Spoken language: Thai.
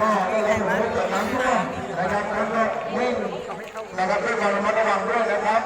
ก็ได้ลงทุนเกิดน้ำท่วมนะครับแล้วก็วิ่งนะครับด้วความระมัดระวังด้วยนะครับ